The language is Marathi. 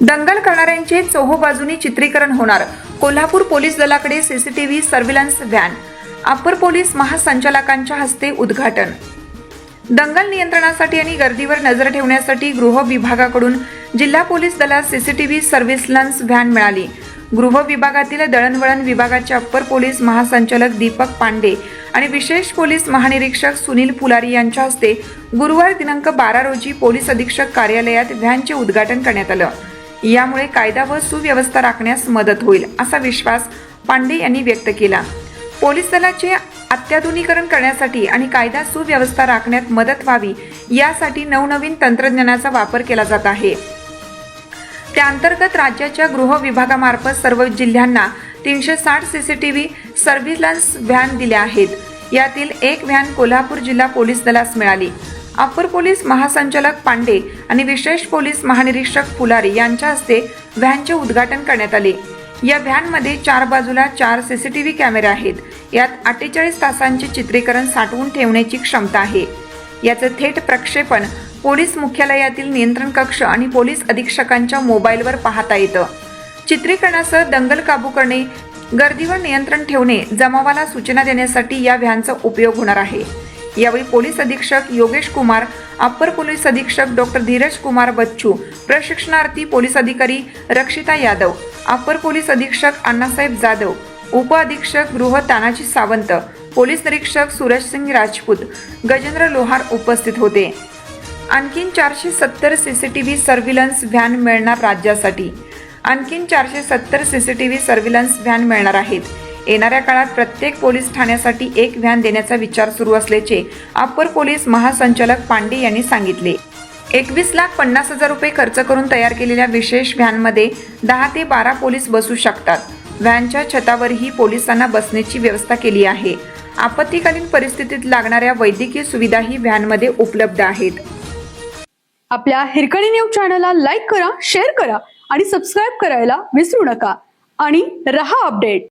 दंगल करणाऱ्यांचे चोहोबाजूनी चित्रीकरण होणार. कोल्हापूर पोलीस दलाकडे CCTV surveillance van. Upper police महासंचालकांच्या हस्ते उद्घाटन. दंगल नियंत्रणासाठी आणि गर्दीवर नजर ठेवण्यासाठी गृह विभागाकडून जिल्हा पोलीस दलात सीसीटीव्ही सर्व्हिलन्स व्हॅन मिळाली. गृह विभागातील दळणवळण विभागाचे अप्पर पोलीस महासंचालक दीपक पांडे आणि विशेष पोलीस महानिरीक्षक सुनील पुलारी यांच्या हस्ते गुरुवार दिनांक बारा रोजी पोलीस अधीक्षक कार्यालयात व्हॅनचे उद्घाटन करण्यात आलं. यामुळे कायदा व सुव्यवस्था राखण्यास मदत होईल असा विश्वास पांडे यांनी व्यक्त केला. पोलीस दलाचे अत्याधुनिकरण करण्यासाठी आणि कायदा सुव्यवस्था राखण्यात मदत व्हावी यासाठी नवनवीन तंत्रज्ञानाचा वापर केला जात आहे. त्याअंतर्गत राज्याच्या गृह विभागामार्फत सर्व जिल्ह्यांना तीनशे साठ C C T V surveillance van दिल्या आहेत. यातील एक व्हॅन कोल्हापूर जिल्हा पोलीस दलास मिळाली. अप्पर पोलीस महासंचालक पांडे आणि विशेष पोलीस महानिरीक्षक पुलारी यांच्या हस्ते व्हॅनचे उद्घाटन करण्यात आले. या व्हॅनमध्ये चार बाजूला चार सीसीटीव्ही कॅमेरे आहेत. यात अठ्ठेचाळीस तासांचे चित्रीकरण साठवून ठेवण्याची क्षमता आहे. याचं थेट प्रक्षेपण पोलीस मुख्यालयातील नियंत्रण कक्ष आणि पोलीस अधीक्षकांच्या मोबाईलवर पाहता येतं. चित्रीकरणासह दंगल काबू करणे गर्दीवर नियंत्रण ठेवणे जमावाला सूचना देण्यासाठी या व्हॅनचा उपयोग होणार आहे. यावेळी पोलीस अधीक्षक योगेश कुमार अप्पर पोलीस अधीक्षक डॉक्टर धीरज कुमार बच्चू प्रशिक्षणार्थी पोलीस अधिकारी रक्षिता यादव अप्पर पोलीस अधीक्षक अण्णासाहेब जाधव उप अधीक्षक गृह तानाजी सावंत पोलीस निरीक्षक सूरजसिंग राजपूत गजेंद्र लोहार उपस्थित होते. आणखीन चारशे सत्तर C C T V surveillance van मिळणार राज्यासाठी. आणखीन चारशे सत्तर C C T V surveillance van मिळणार आहेत. येणाऱ्या काळात प्रत्येक पोलीस ठाण्यासाठी एक व्हॅन देण्याचा विचार सुरू असल्याचे अप्पर पोलीस महासंचालक पांडे यांनी सांगितले. एकवीस लाख पन्नास हजार रुपये खर्च करून तयार केलेल्या विशेष व्हॅनमध्ये दहा ते बारा पोलीस बसू शकतात. व्हॅनच्या छतावरही पोलिसांना बसण्याची व्यवस्था केली आहे. आपत्तीकालीन परिस्थितीत लागणाऱ्या वैद्यकीय सुविधाही व्हॅनमध्ये उपलब्ध आहेत. आपल्या हिरकणी न्यूज चॅनलला लाईक करा शेअर करा आणि सबस्क्राईब करायला विसरू नका. आणि रहा अपडेट.